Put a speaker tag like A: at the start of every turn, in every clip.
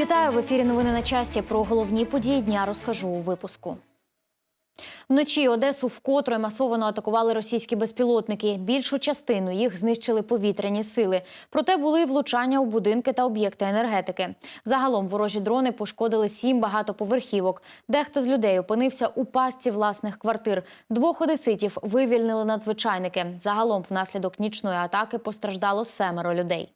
A: Вітаю в ефірі. Новини на часі. Про головні події дня розкажу у випуску. Вночі Одесу вкотре масово атакували російські безпілотники. Більшу частину їх знищили повітряні сили. Проте були й влучання у будинки та об'єкти енергетики. Загалом ворожі дрони пошкодили сім багатоповерхівок. Дехто з людей опинився у пастці власних квартир. Двох одеситів вивільнили надзвичайники. Загалом, внаслідок нічної атаки постраждало семеро людей.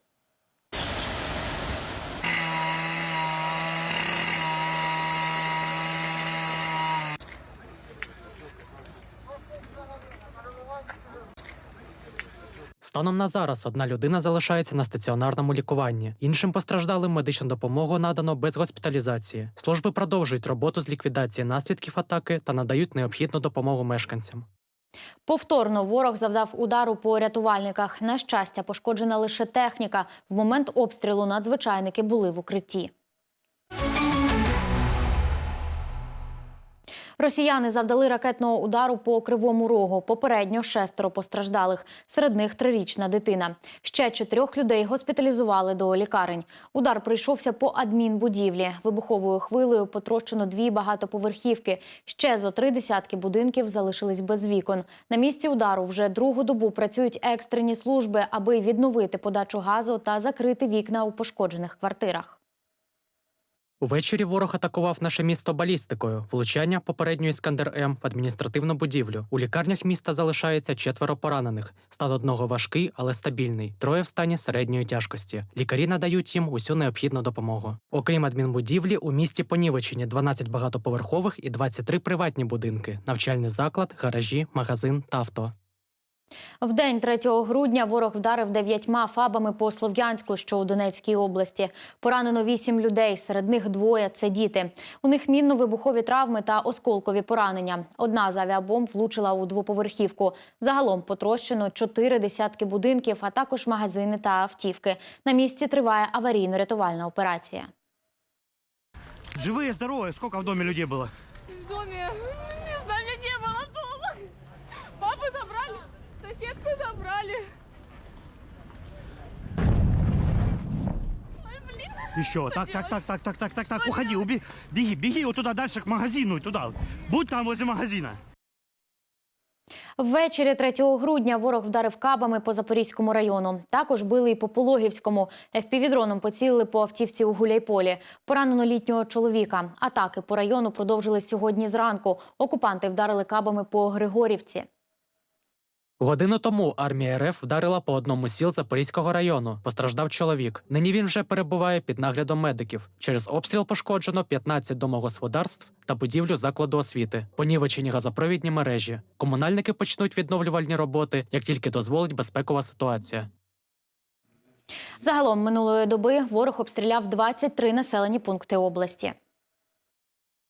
B: Станом на зараз одна людина залишається на стаціонарному лікуванні. Іншим постраждалим медичну допомогу надано без госпіталізації. Служби продовжують роботу з ліквідації наслідків атаки та надають необхідну допомогу мешканцям.
A: Повторно ворог завдав удару по рятувальниках. На щастя, пошкоджена лише техніка. В момент обстрілу надзвичайники були в укритті. Росіяни завдали ракетного удару по кривому рогу. Попередньо шестеро постраждалих. Серед них трирічна дитина. Ще чотирьох людей госпіталізували до лікарень. Удар прийшовся по адмінбудівлі. Вибуховою хвилею потрощено дві багатоповерхівки. Ще зо три десятки будинків залишились без вікон. На місці удару вже другу добу працюють екстрені служби, аби відновити подачу газу та закрити вікна у пошкоджених квартирах.
B: Увечері ворог атакував наше місто балістикою. Влучання попередньої Іскандер М в адміністративну будівлю. У лікарнях міста залишається четверо поранених. Стан одного важкий, але стабільний. Троє в стані середньої тяжкості. Лікарі надають їм усю необхідну допомогу. Окрім адмінбудівлі, у місті понівечені 12 багатоповерхових і 23 приватні будинки, навчальний заклад, гаражі, магазин та авто.
A: В день 3 грудня ворог вдарив дев'ятьма фабами по Слов'янську, що у Донецькій області. Поранено вісім людей, серед них двоє це діти. У них мінно-вибухові травми та осколкові поранення. Одна з авіабомб влучила у двоповерхівку. Загалом потрощено чотири десятки будинків, а також магазини та автівки. На місці триває аварійно-рятувальна операція.
C: Живые, здоровые, сколько в доме людей было?
D: В доме, соседку забрали. Ой, блин.
C: Еще. Так, так, так, так, так, так, так, так. Уходи, уби, беги, беги вот туда дальше к магазину, туда. Будь там возле магазина.
A: Ввечері 3 грудня ворог вдарив кабами по Запорізькому району. Також били і по Пологівському. ФПВ-дроном поцілили по автівці у Гуляйполі. Поранено літнього чоловіка. Атаки по району продовжились сьогодні зранку. Окупанти вдарили кабами по Григорівці.
B: Годину тому армія РФ вдарила по одному сіл Запорізького району. Постраждав чоловік. Нині він вже перебуває під наглядом медиків. Через обстріл пошкоджено 15 домогосподарств та будівлю закладу освіти, понівечені газопровідні мережі. Комунальники почнуть відновлювальні роботи, як тільки дозволить безпекова ситуація.
A: Загалом минулої доби ворог обстріляв 23 населені пункти області.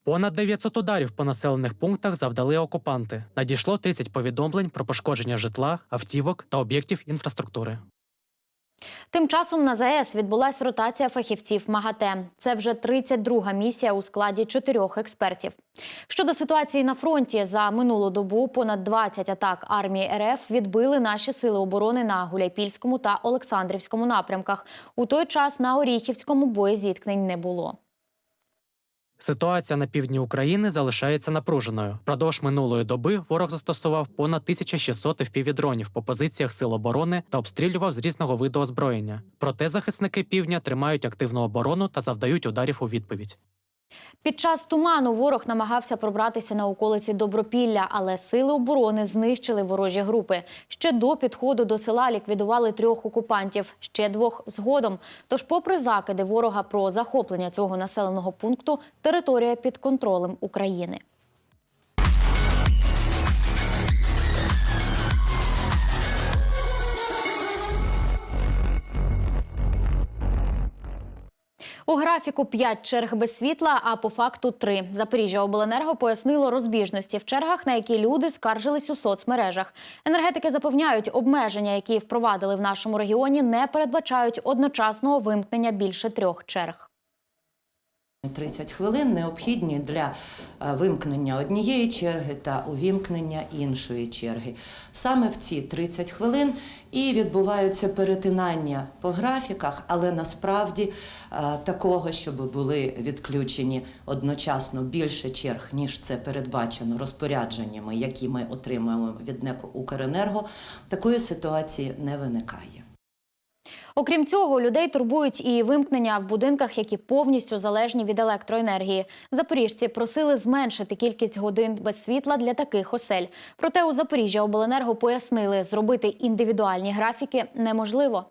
B: Понад 900 ударів по населених пунктах завдали окупанти. Надійшло 30 повідомлень про пошкодження житла, автівок та об'єктів інфраструктури.
A: Тим часом на ЗАЕС відбулась ротація фахівців МАГАТЕ. Це вже 32-га місія у складі чотирьох експертів. Щодо ситуації на фронті, за минулу добу понад 20 атак армії РФ відбили наші сили оборони на Гуляйпільському та Олександрівському напрямках. У той час на Оріхівському боєзіткнень не було.
B: Ситуація на півдні України залишається напруженою. Продовж минулої доби ворог застосував понад 1600 впівдронів по позиціях сил оборони та обстрілював з різного виду озброєння. Проте захисники півдня тримають активну оборону та завдають ударів у відповідь.
A: Під час туману ворог намагався пробратися на околиці Добропілля, але сили оборони знищили ворожі групи. Ще до підходу до села ліквідували трьох окупантів, ще двох згодом. Тож, попри закиди ворога про захоплення цього населеного пункту, територія під контролем України. У графіку 5 черг без світла, а по факту 3. Запоріжжя обленерго пояснило розбіжності в чергах, на які люди скаржились у соцмережах. Енергетики запевняють, обмеження, які впровадили в нашому регіоні, не передбачають одночасного вимкнення більше трьох черг.
E: 30 хвилин необхідні для е, вимкнення однієї черги та увімкнення іншої черги. Саме в ці 30 хвилин і відбуваються перетинання по графіках, але насправді е, такого, щоб були відключені одночасно більше черг, ніж це передбачено розпорядженнями, які ми отримуємо від НЕК «Укренерго», такої ситуації не виникає.
A: Окрім цього, людей турбують і вимкнення в будинках, які повністю залежні від електроенергії. Запоріжці просили зменшити кількість годин без світла для таких осель. Проте у Запоріжжя обленерго пояснили, зробити індивідуальні графіки неможливо.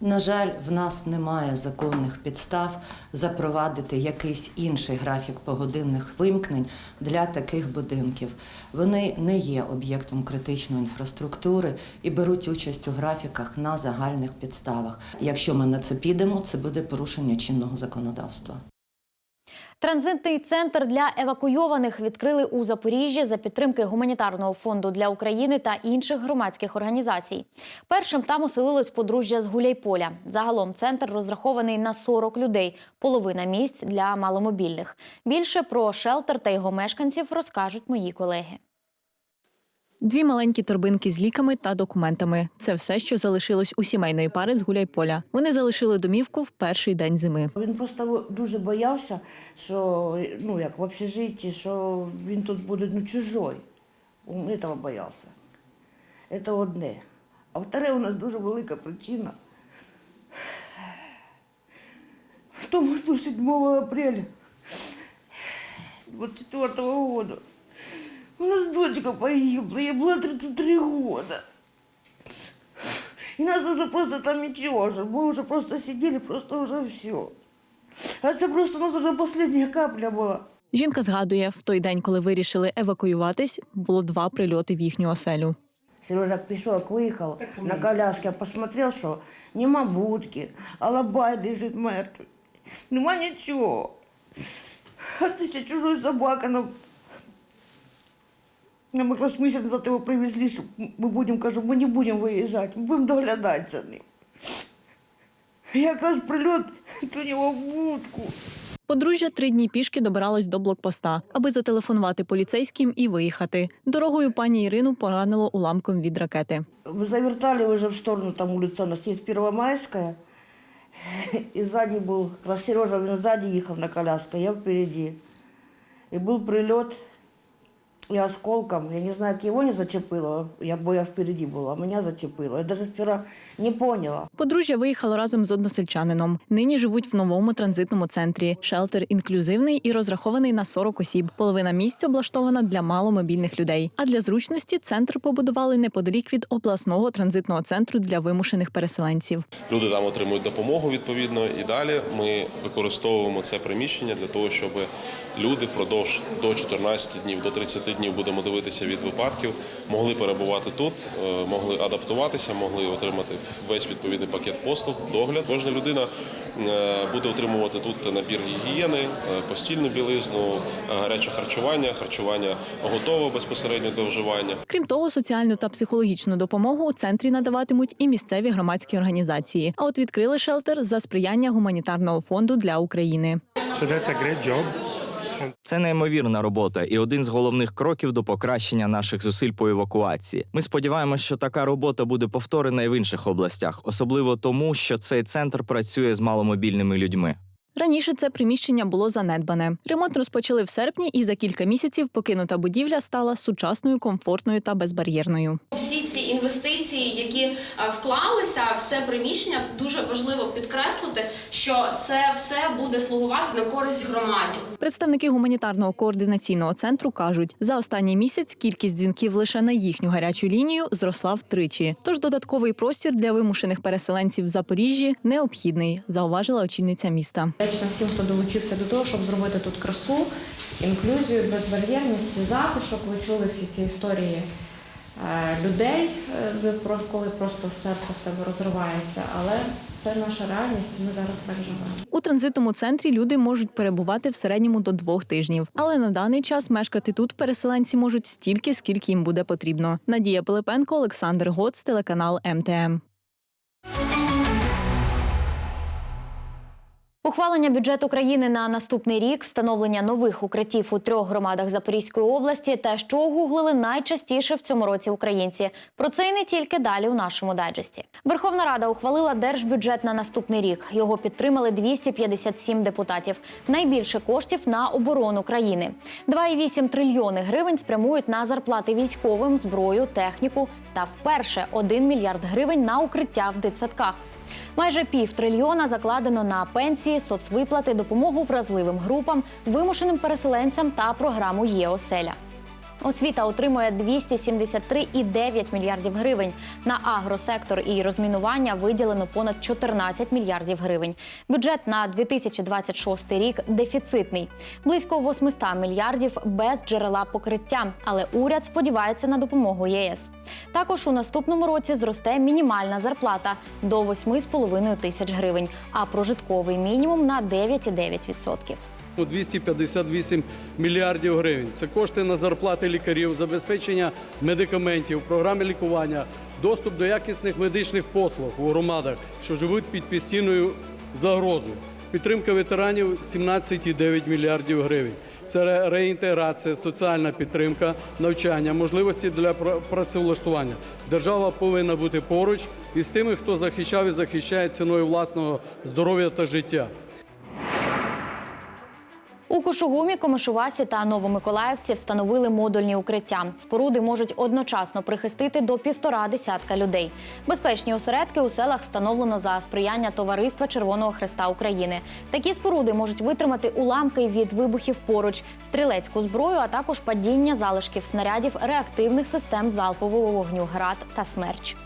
E: На жаль, в нас немає законних підстав запровадити якийсь інший графік погодинних вимкнень для таких будинків. Вони не є об'єктом критичної інфраструктури і беруть участь у графіках на загальних підставах. Якщо ми на це підемо, це буде порушення чинного законодавства.
A: Транзитний центр для евакуйованих відкрили у Запоріжжі за підтримки гуманітарного фонду для України та інших громадських організацій. Першим там оселилось подружжя з Гуляйполя. Загалом центр розрахований на 40 людей, половина місць для маломобільних. Більше про шелтер та його мешканців розкажуть мої колеги.
F: Дві маленькі торбинки з ліками та документами. Це все, що залишилось у сімейної пари з Гуляйполя. Вони залишили домівку в перший день зими.
G: Він просто дуже боявся, що ну як в общежитті, що він тут буде ну, чужой. Він цього боявся. Це одне. А вторе у нас дуже велика причина. В тому, що 7 апреля 24 года у нас дочка погибла, ей было 33 года. И нас уже просто там ничего же, мы уже просто сидели, просто уже все. А це просто у нас уже последняя капля була.
F: Жінка згадує, в той день, коли вирішили евакуюватись, було два прильоти в їхню оселю.
G: Сережа пішов, виїхав на коляске, я посмотрел, що нема будки, алабай лежить мертвий. Нема нічого. А це ще чужой собака. Нам, нам якраз місяць назад його привезли, що ми будемо, кажу, ми не будемо виїжджати, ми будемо доглядати за ним. Якраз прильот до нього в будку.
F: Подружжя три дні пішки добиралось до блокпоста, аби зателефонувати поліцейським і виїхати. Дорогою пані Ірину поранило уламком від ракети.
G: Мы завертали уже в сторону, там улица у нас есть Первомайская. И сзади был, как раз Сережа, он сзади ехал на коляске, я впереди. И был прилет и осколком, я не знаю, как его не зачепило, я, бо я впереди была, а меня зачепило. Я даже сперва не поняла.
F: Подружжя виїхало разом з односельчанином. Нині живуть в новому транзитному центрі. Шелтер інклюзивний і розрахований на 40 осіб. Половина місць облаштована для маломобільних людей. А для зручності центр побудували неподалік від обласного транзитного центру для вимушених переселенців.
H: Люди там отримують допомогу відповідно, і далі ми використовуємо це приміщення для того, щоб люди впродовж до 14 днів, до 30 днів будемо дивитися від випадків, могли перебувати тут, е, могли адаптуватися, могли отримати весь відповідний пакет послуг, догляд. Кожна людина е, буде отримувати тут набір гігієни, е, постільну білизну, гаряче харчування, харчування готове безпосередньо до вживання.
F: Крім того, соціальну та психологічну допомогу у центрі надаватимуть і місцеві громадські організації. А от відкрили шелтер за сприяння гуманітарного фонду для України.
C: So that's a great job.
I: Це неймовірна робота і один з головних кроків до покращення наших зусиль по евакуації. Ми сподіваємося, що така робота буде повторена і в інших областях, особливо тому, що цей центр працює з маломобільними людьми.
F: Раніше це приміщення було занедбане. Ремонт розпочали в серпні, і за кілька місяців покинута будівля стала сучасною, комфортною та безбар'єрною.
J: Всі інвестиції, які е, вклалися в це приміщення, дуже важливо підкреслити, що це все буде слугувати на користь громаді.
F: Представники гуманітарного координаційного центру кажуть, за останній місяць кількість дзвінків лише на їхню гарячу лінію зросла втричі. Тож додатковий простір для вимушених переселенців в Запоріжжі необхідний, зауважила очільниця міста.
K: Всім, хто долучився до того, щоб зробити тут красу, інклюзію, безбар'єрність, затишок. Ви чули всі ці історії людей, е, коли просто серце в тебе розривається. Але це наша реальність, ми зараз так живемо.
F: У транзитному центрі люди можуть перебувати в середньому до двох тижнів. Але на даний час мешкати тут переселенці можуть стільки, скільки їм буде потрібно. Надія Пилипенко, Олександр Гоц, телеканал МТМ.
A: Ухвалення бюджету країни на наступний рік, встановлення нових укриттів у трьох громадах Запорізької області те, що гуглили найчастіше в цьому році українці. Про це і не тільки далі у нашому дайджесті. Верховна Рада ухвалила держбюджет на наступний рік. Його підтримали 257 депутатів. Найбільше коштів на оборону країни. 2,8 трильйони гривень спрямують на зарплати військовим, зброю, техніку та вперше 1 мільярд гривень на укриття в дитсадках. Майже пів трильйона закладено на пенсії, соцвиплати, допомогу вразливим групам, вимушеним переселенцям та програму ЄОселя. Освіта отримує 273,9 мільярдів гривень. На агросектор і розмінування виділено понад 14 мільярдів гривень. Бюджет на 2026 рік дефіцитний. Близько 800 мільярдів без джерела покриття. Але уряд сподівається на допомогу ЄС. Також у наступному році зросте мінімальна зарплата до 8,5 тисяч гривень, а прожитковий мінімум на 9,9%.
L: 258 мільярдів гривень. Це кошти на зарплати лікарів, забезпечення медикаментів, програми лікування, доступ до якісних медичних послуг у громадах, що живуть під постійною загрозою. Підтримка ветеранів 17,9 мільярдів гривень. Це реінтеграція, соціальна підтримка, навчання, можливості для працевлаштування. Держава повинна бути поруч із тими, хто захищав і захищає ціною власного здоров'я та життя.
A: У Кушугумі, Комишувасі та Новомиколаївці встановили модульні укриття. Споруди можуть одночасно прихистити до півтора десятка людей. Безпечні осередки у селах встановлено за сприяння Товариства Червоного Хреста України. Такі споруди можуть витримати уламки від вибухів поруч, стрілецьку зброю, а також падіння залишків снарядів реактивних систем залпового вогню ГРАД та СМЕРЧ.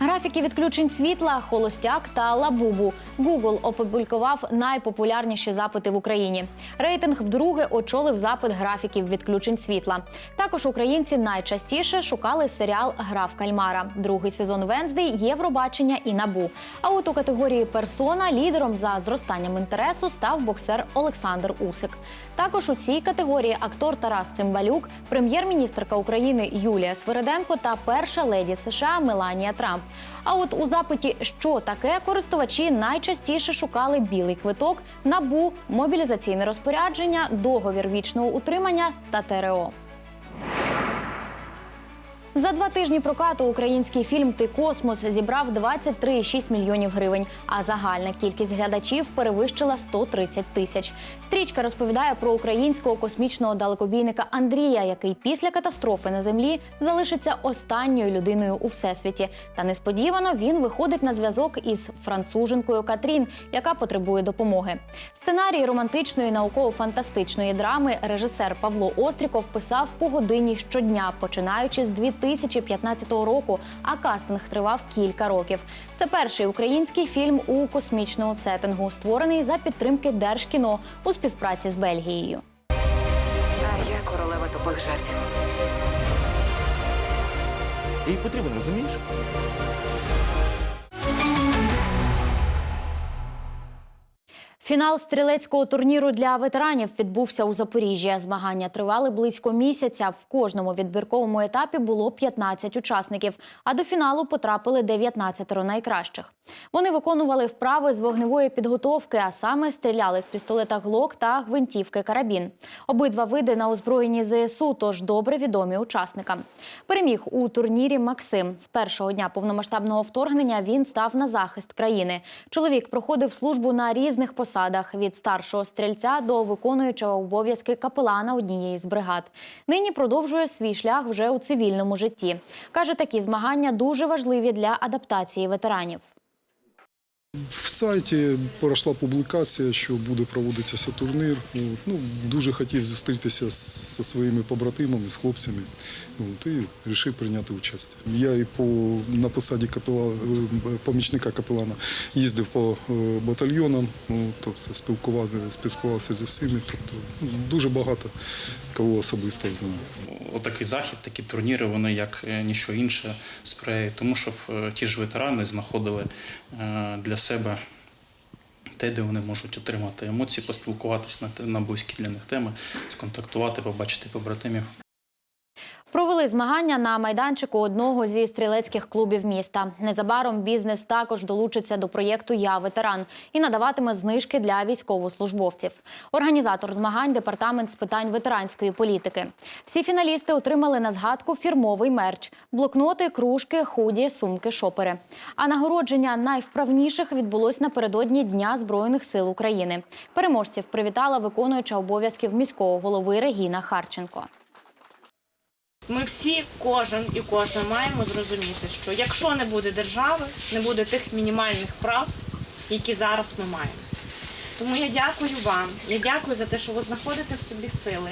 A: Графіки відключень світла, холостяк та лабубу. Google опублікував найпопулярніші запити в Україні. Рейтинг вдруге очолив запит графіків відключень світла. Також українці найчастіше шукали серіал Гра кальмара. Другий сезон Венздей, Євробачення і набу. А от у категорії персона лідером за зростанням інтересу став боксер Олександр Усик. Також у цій категорії актор Тарас Цимбалюк, прем'єр-міністрка України Юлія Свириденко та перша леді США Меланія Трамп. А от у запиті що таке користувачі найчастіше шукали білий квиток, набу, мобілізаційне розпорядження, договір вічного утримання та ТРО. За два тижні прокату український фільм Ти космос зібрав 23,6 мільйонів гривень, а загальна кількість глядачів перевищила 130 тисяч. Стрічка розповідає про українського космічного далекобійника Андрія, який після катастрофи на землі залишиться останньою людиною у всесвіті. Та несподівано він виходить на зв'язок із француженкою Катрін, яка потребує допомоги. Сценарій романтичної науково-фантастичної драми режисер Павло Остріков писав по годині щодня, починаючи з 2015 року. А кастинг тривав кілька років. Це перший український фільм у космічному сеттингу, створений за підтримки Держкіно у співпраці з Бельгією.
M: А я королева тупих жартів.
N: Їй потрібен, розумієш?
A: Фінал стрілецького турніру для ветеранів відбувся у Запоріжжі. Змагання тривали близько місяця. В кожному відбірковому етапі було 15 учасників, а до фіналу потрапили 19 найкращих. Вони виконували вправи з вогневої підготовки, а саме стріляли з пістолета Глок та гвинтівки Карабін. Обидва види на озброєнні ЗСУ, тож добре відомі учасникам. Переміг у турнірі Максим. З першого дня повномасштабного вторгнення він став на захист країни. Чоловік проходив службу на різних посадах від старшого стрільця до виконуючого обов'язки капелана однієї з бригад. Нині продовжує свій шлях вже у цивільному житті. каже, такі змагання дуже важливі для адаптації ветеранів.
O: Сайті пройшла публікація, що буде проводитися турнір. От, Ну, дуже хотів зустрітися зі своїми побратимами, з хлопцями. От, і вирішив прийняти участь. Я і по, на посаді капела, е, помічника капелана їздив по е, батальйонам, от, тобто спілкувався, спілкувався зі всіми. Тобто ну, дуже багато кого особисто знаю.
P: Отакий захід, такі турніри, вони як е, ніщо інше сприяють тому, щоб ті ж ветерани знаходили для себе те, де вони можуть отримати емоції, поспілкуватись на, на близькі для них теми, сконтактувати, побачити побратимів.
A: Провели змагання на майданчику одного зі стрілецьких клубів міста. Незабаром бізнес також долучиться до проєкту Я ветеран і надаватиме знижки для військовослужбовців. Організатор змагань департамент з питань ветеранської політики. Всі фіналісти отримали на згадку фірмовий мерч: блокноти, кружки, худі, сумки, шопери. А нагородження найвправніших відбулось напередодні Дня збройних сил України. Переможців привітала виконуюча обов'язків міського голови Регіна Харченко.
K: Ми всі, кожен і кожна маємо зрозуміти, що якщо не буде держави, не буде тих мінімальних прав, які зараз ми маємо. Тому я дякую вам. Я дякую за те, що ви знаходите в собі сили,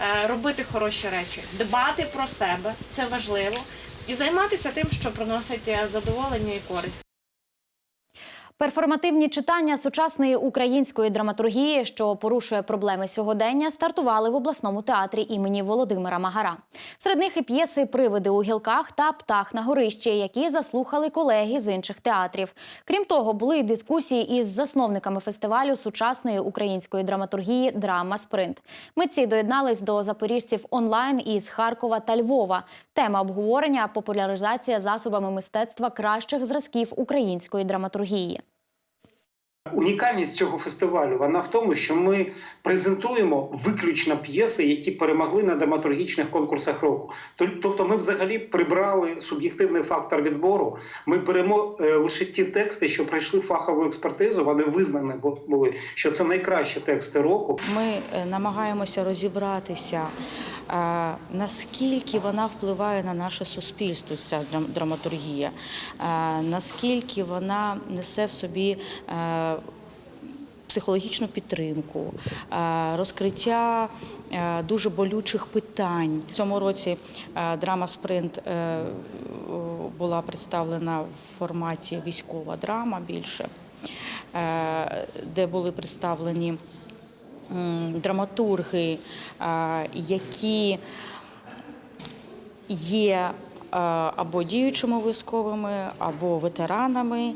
K: е, робити хороші речі, дбати про себе, це важливо, і займатися тим, що приносить е, задоволення і користь.
A: Перформативні читання сучасної української драматургії, що порушує проблеми сьогодення, стартували в обласному театрі імені Володимира Магара. Серед них і п'єси Привиди у гілках та Птах на горищі, які заслухали колеги з інших театрів. Крім того, були й дискусії із засновниками фестивалю сучасної української драматургії Драма Спринт. Митці доєднались до запоріжців онлайн із Харкова та Львова. Тема обговорення популяризація засобами мистецтва кращих зразків української драматургії.
Q: Унікальність цього фестивалю вона в тому, що ми презентуємо виключно п'єси, які перемогли на драматургічних конкурсах року. Тобто, ми взагалі прибрали суб'єктивний фактор відбору. Ми беремо е, лише ті тексти, що пройшли фахову експертизу. Вони визнані були, що це найкращі тексти року.
R: Ми е, намагаємося розібратися, наскільки вона впливає на наше суспільство, ця драматургія, наскільки вона несе в собі. е, Психологічну підтримку, розкриття е, дуже болючих питань. В цьому році е, драма Спринт була представлена в форматі військова драма більше, де були представлені драматурги, е, які є е, або діючими військовими, або ветеранами.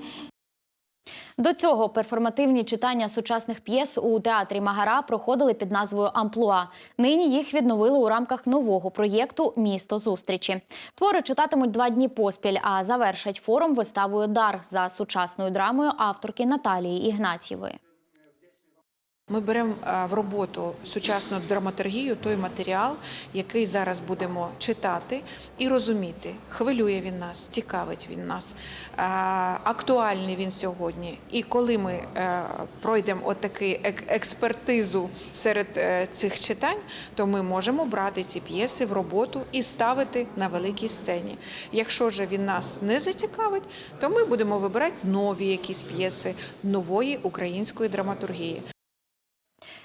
A: До цього перформативні читання сучасних п'єс у театрі Магара проходили під назвою Амплуа. Нині їх відновили у рамках нового проєкту Місто зустрічі. Твори читатимуть два дні поспіль, а завершать форум виставою Дар за сучасною драмою авторки Наталії Ігнатьєвої.
S: Ми беремо е, в роботу сучасну драматургію той матеріал, який зараз будемо читати і розуміти, хвилює він нас, цікавить він нас, е, актуальний він сьогодні. І коли ми е, пройдемо отаку експертизу серед цих читань, то ми можемо брати ці п'єси в роботу і ставити на великій сцені. Якщо ж він нас не зацікавить, то ми будемо вибирати нові якісь п'єси нової української драматургії.